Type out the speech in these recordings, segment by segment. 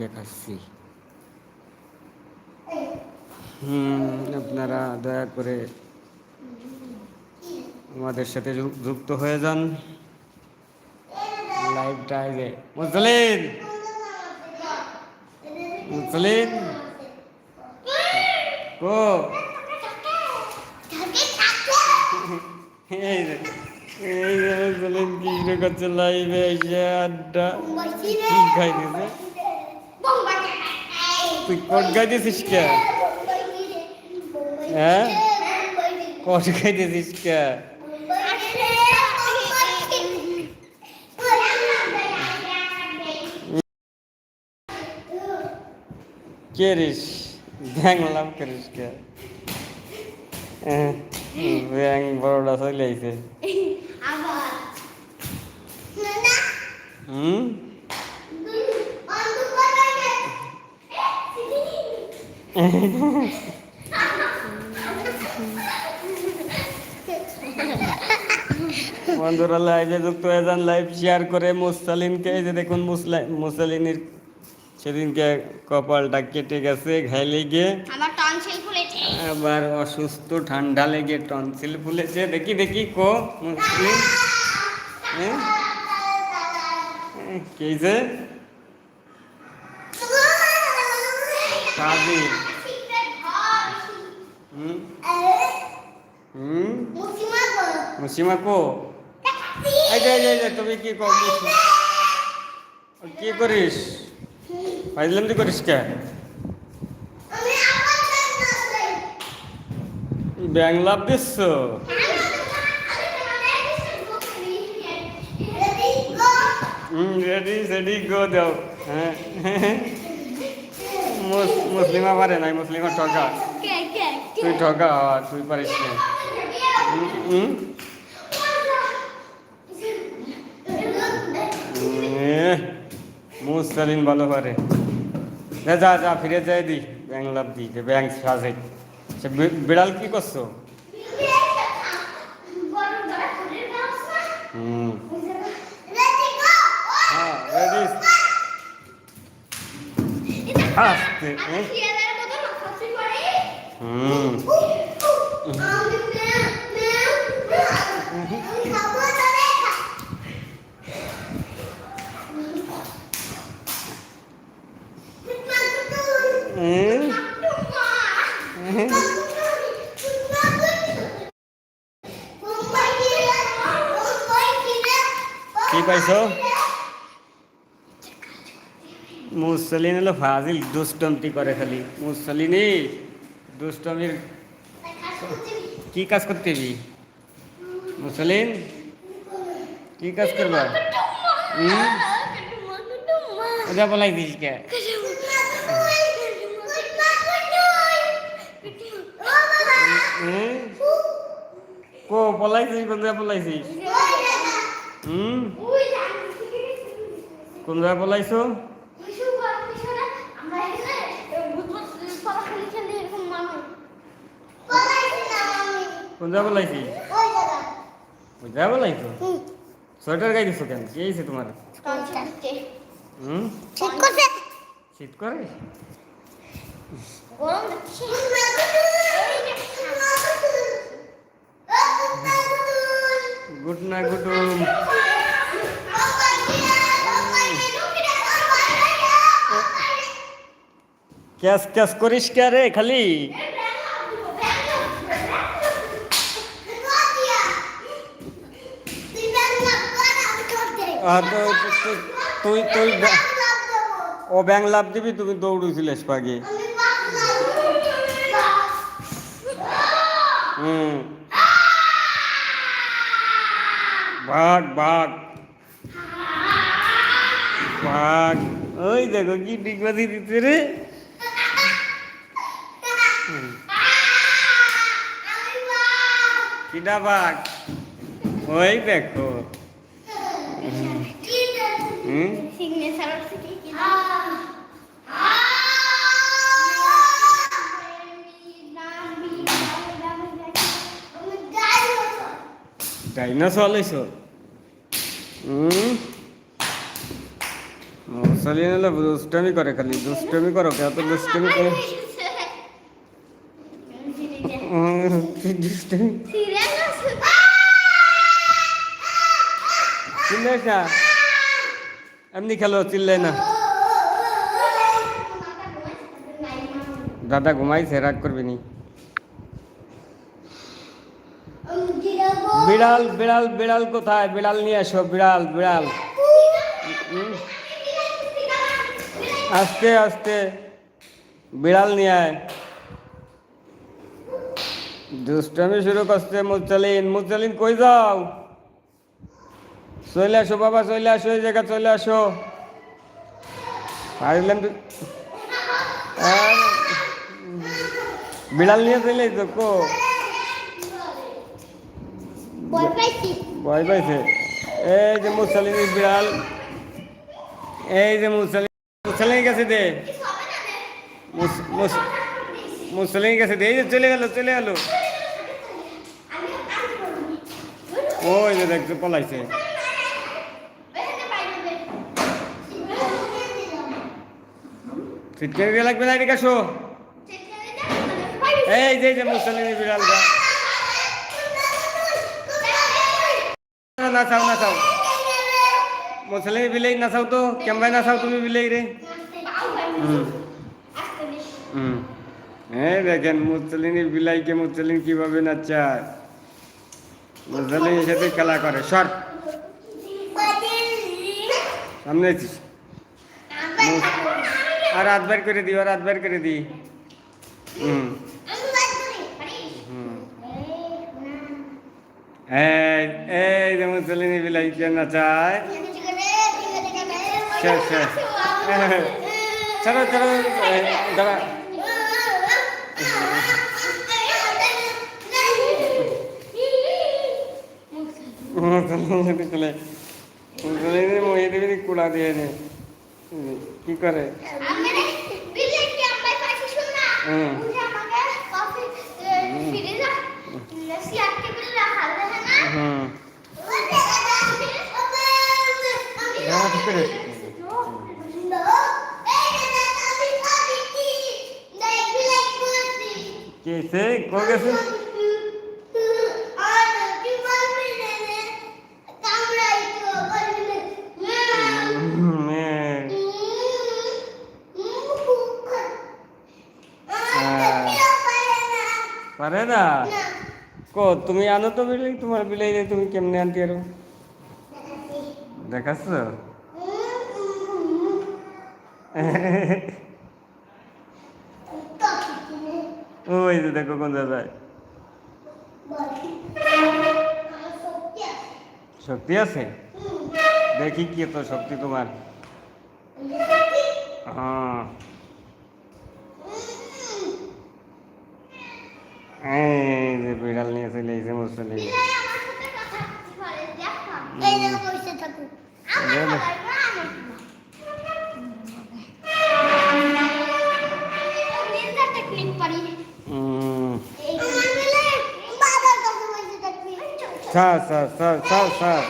দেখাচ্ছি। আপনারা দয়া করে আমাদের সাথে যুক্ত হয়ে যান। লাইভটা আগে মুসলিন মুসলিন কো? এই মুসলিন কৃষ্ণ করছে লাইভে এসে আড্ডা কি খাই দিছে তুই কট গাইতেছিস কে? হ্যাঁ? কট গাইতেছিস কে? কে রিস? ব্যাং লাভ করিস কে? হ্যাঁ, ব্যাং বড়টা চলে আইছে। হুম? বন্ধুরা লাইভে যুক্ত হয়ে যান লাইভ শেয়ার করে মুসালিনকে এই যে দেখুন মুসলা মুসালিনের সেদিনকে কপালটা কেটে গেছে ঘাইলে গিয়ে আমার আবার অসুস্থ ঠান্ডা লেগে টনসিল ফুলেছে। দেখি দেখি কো মুসলিম। হ্যাঁ? কেছে কাজী হুম হুম মুসিমা কো এই যে এই যে, তুমি কি কর কি করিস? ফাইজলামদি করিস কে? ব্যাং লাভ দিচ্ছ? হুম রেডি সেডি গো দাও। হ্যাঁ। মুস- মুসলিমা পারে নাই মুসলিমা ঠকা তুই ঠকা তুই পারিস না হুম, হুম এ, মুসলিম ভালো পারে। যা যা ফিরে যাই দি। ব্যাং লাভ দি যে ব্যাং সাজে। সে বিড়াল কি করছ? হুম। হ্যাঁ রেডি আস্তে। হুম। হুম হুম কি পাইছো মুসলিন হলো ফাজিল দুষ্টমটি করে খালি মুসলিনি দুষ্টমির কি কাজ করতে হবি মুসলিন কি কাজ করবা ওটা বলাই দিস কে কো পলাইছিস কোন জায়গায় পলাইছিস হুম কোন জায়গায় পলাইছো কোন কোন জায়গায় পলাইছো সোয়েটার গাই দিছো কেন? কি হয়েছে তোমার? হুম? শীত করে? গুড না গুড ক্যাস ক্যাস করিস কে রে খালি আর তো- তো- তো- তুই তুই ও ব্যাং লাভ দিবি তুমি দৌড়ুছিলিস পাগে হুম। ভাগ ভাগ ভাগ ওই দেখো কি ডিগবাজি দিতে রে। কিডা ভাগ ওই দেখো হুম সিগনেচার হচ্ছে কি কি ডাইনোসর লইছ? হুম? মুসলিন হলে দুষ্টমি করে খালি দুষ্টমি করো কে এত দুষ্টমি করে। দুষ্টমি এমনি খেলো চিল্লাই না। দাদা ঘুমাইছে, রাগ করবি নি। বিড়াল বিড়াল বিড়াল কোথায়? বিড়াল নিয়ে আসো, বিড়াল বিড়াল। আস্তে আস্তে। বিড়াল নিয়ে আয়। দুষ্টামি শুরু করছে মুচালিন মুচালিন কই যাও? চলে আসো বাবা চলে আসো এই জায়গা চলে আসো। পারলাম তো বিড়াল নিয়ে চলে তো কো? ভয় পাইছে। এই যে মুসালিনের বিড়াল এই যে মুসালিন মুসালিন গেছে দে। মুস- মুস- মুসালিন গেছে দে। এই যে চলে গেল চলে গেল। ওই যে দেখছ পলাইছে। ফিটকে দিয়ে লাগবে না এদিকে আসো। এই যে যে মুসালিনের বিড়াল না চাও না, চাও। মুসালিনের বিলেই না তো, কেমবাই না চাও তুমি বিলেই রে। হুম। হুম। হ্যাঁ দেখেন মুসলিনের বিলাইকে মুসলিন কীভাবে নাচায়। মুসলিনের সাথে খেলা করে। সর। সামনে আর রাত বের করে দিই আর রাত বের করে দিই হুম হুম এই এই যে মুসলিনের বিলাইকে নাচায় শেষ শেষ চলো চলো এই, দাঁড়া মুসলিনের চলে মুসলিনের মহিয়ে দেবে কুড়া দিয়ে নে কি করে। কে সে? কো গেছে হুম, এ, পারে না কো তুমি আনো তো বিলাই তোমার বিলাই তুমি কেমনে আনতে আরও দেখাচ্ছ? ওই যে দেখো কোন যায় শক্তি আছে? দেখি কি তো শক্তি তোমার। হ্যাঁ। এই যে বিড়াল নিয়ে চলে এসে মুসলি sir sir sir sir sir.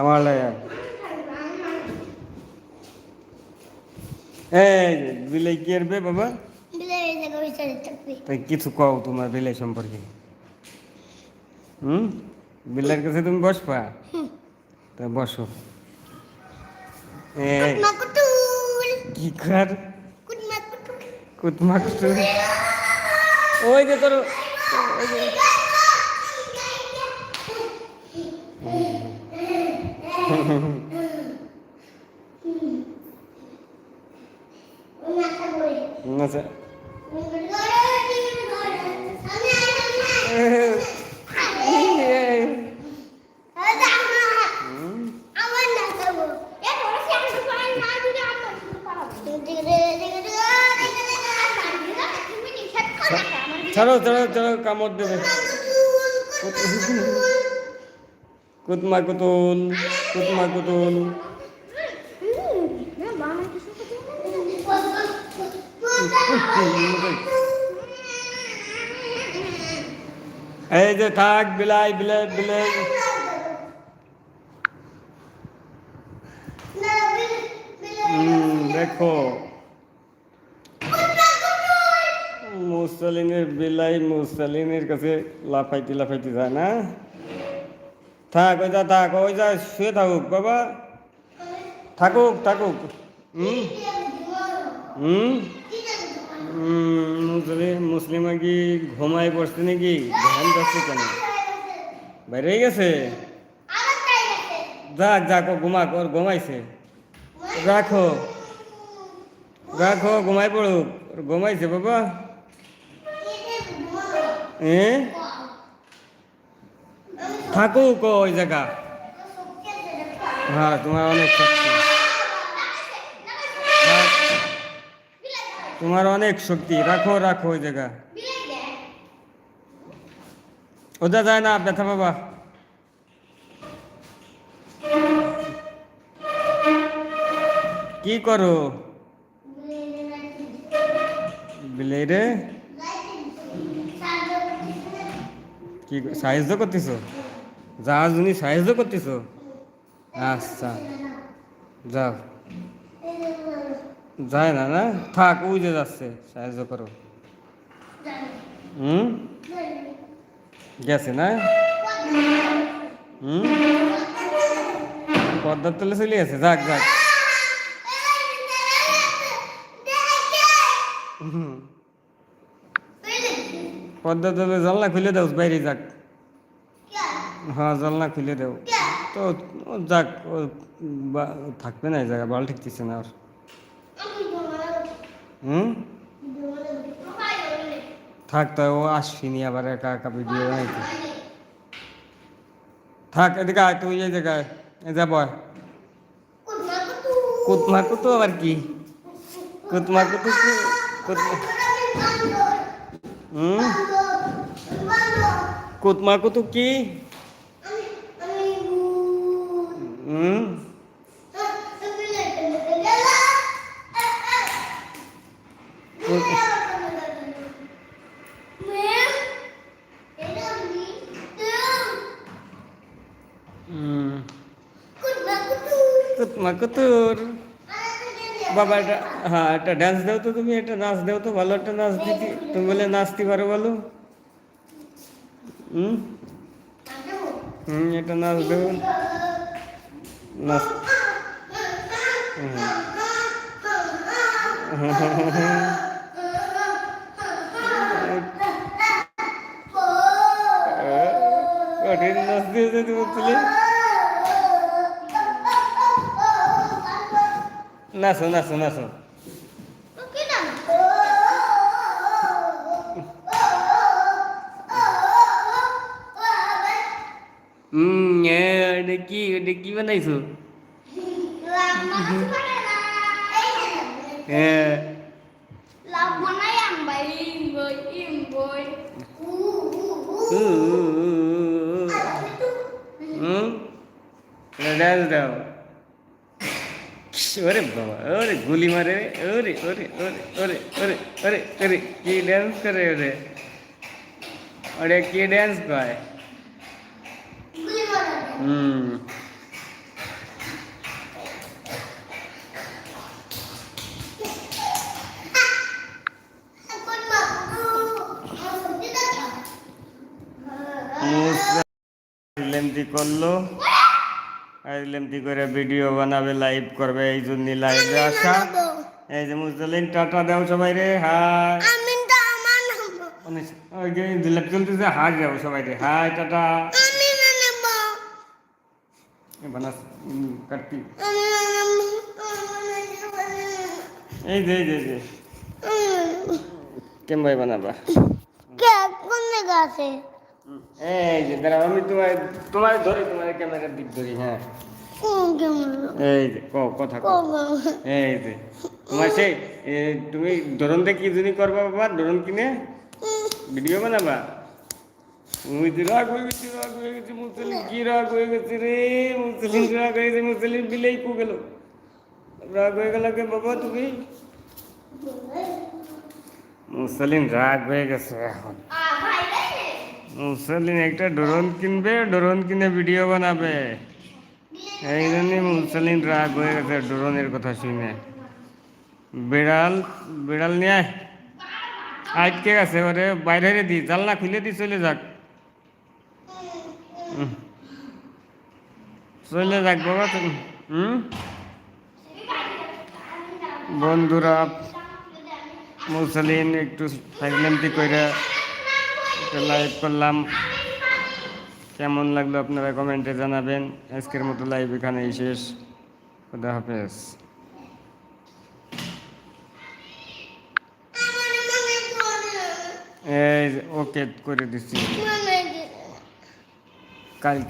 আমার লাগে এই যে বিলাই কি আরবে বাবা? তাই কিছু কও তোমার বিলাই সম্পর্কে। হুম? বিলের কাছে তুমি বসবা? তা বসো। কি কর? কুতমা কুতু ওই যে তোর ওই যে আচ্ছা ছাড়ো ছাড়ো ছাড়ো কামড় দেবে। কুতমা কুতুল কুতমা কুতুল এই যে থাক বিলাই বিলাই বিলাই হুম দেখো মুসলিনের বিলাই মুসলিনের কাছে লাফাইতে লাফাইতে যায় না থাক ওই যা থাক, ওই যা, শুয়ে থাকুক, বাবা। থাকুক থাকুক। হুম? হুম? মুসলিম কি ঘুমায় পড়ছে নাকি, ধ্যান যাচ্ছে কেন? বাইরে গেছে? যাক যাক ঘুমাক, ওর ঘুমাইছে। রাখো। রাখো ঘুমাই পড়ুক। ঘুমাইছে, বাবা। এ? থাকুক ওই জায়গা। হ্যাঁ তোমার অনেক শক্তি। তোমার অনেক শক্তি। রাখো রাখো ওই জায়গা। ওটা যায় না, ব্যথা বাবা কি করো? বিলাই রে কি, সাহায্য করতেছ? যাওয়ার জন্য সাহায্য করতেছ। আচ্ছা। যাও। যায় না না? থাক, ওই যে যাচ্ছে, সাহায্য করো। হুম? গেছে না? হুম? পদ্মার তলে চলে গেছে? যাক যাক। পদ্মার তলে জানলা খুলে দাও, বাইরে যাক। হ্যাঁ জানলা খুলে দাও। তো যাক, ও থাকবে না এই জায়গা বাল ঠিকতেছে না আর হুম? থাক তো ও আসিনি আবার একা একা ভিডিও বানাইতে। থাক, এদিকে আয়, তুই এই জায়গায় যাব কুতমা কুতু আবার কি? কুতমা কুতু হুম? কুতমা কুতু কি? হুম হুম কুতমা কুতুর বাবা এটা হ্যাঁ একটা ডান্স দাও তো তুমি একটা নাচ দাও তো ভালো একটা নাচ দিতে তুমি বলে নাচতে পারো বলো হুম হুম এটা নাচ দেবো নাচ হুম। কঠিন নাচ দিয়েছে তুমি তুলে নাচো নাচো নাচো হুম এটা কি এটা কি বানাইছো হ্যাঁ ডান্স দাও ওরে বাবা ওরে গুলি মারে ওরে ওরে ওরে ওরে ওরে ওরে ওরে কি ড্যান্স করে ওরে ওরে কি ড্যান্স করে হুম। লেমতি করল। আর লেমতি করে ভিডিও বানাবে লাইভ করবে এই জন্য লাইভে আসা। এই যে মুসলিম টাটা দাও সবাই রে হাই। দিলাপ চলতেছে হাই যাও সবাই রে হাই টাটা। বানাস নেব এই যে এই যে এই যে। কেমন বানাবা? কোন জায়গা আছে? এই যে দাঁড়াও আমি তোমার তোমার ধরি তোমার ক্যামেরার দিক ধরি হ্যাঁ। এই যে কথা কও। এই যে তোমার সেই তুমি ধরন কি জন্য করবা বাবা? ধরন কিনে? ভিডিও বানাবা? যে রাগ হয়ে গেছে, রাগ হয়ে গেছে, মুসলিম কি রাগ হয়ে গেছে রে? মুসলিম রাগ হয়ে গেছে? মুসলিম বিলেই কু গেল। রাগ হয়ে গেল কে বাবা তুমি? মুসলিন রাগ হয়ে গেছে এখন। মুসলিন একটা ড্রোন কিনবে, ড্রোন কিনে ভিডিও বানাবে। এই জন্যই মুসলিন রাগ হয়ে গেছে ড্রোনের কথা শুনে। বিড়াল বিড়াল নিয়ে আটকে গেছে, ওরে বাইরে দি, জানলা খুলে দি, চলে যাক। চলে যাক বাবা হুম? বন্ধুরা মুসলিন একটু প্রেগনেন্টি করে লাইভ করলাম। কেমন লাগল আপনারা কমেন্টে জানাবেন। আজকের মতো লাইভ এখানেই শেষ। খুদা হাফেজ। এই ওকে করে দিচ্ছি। Calle.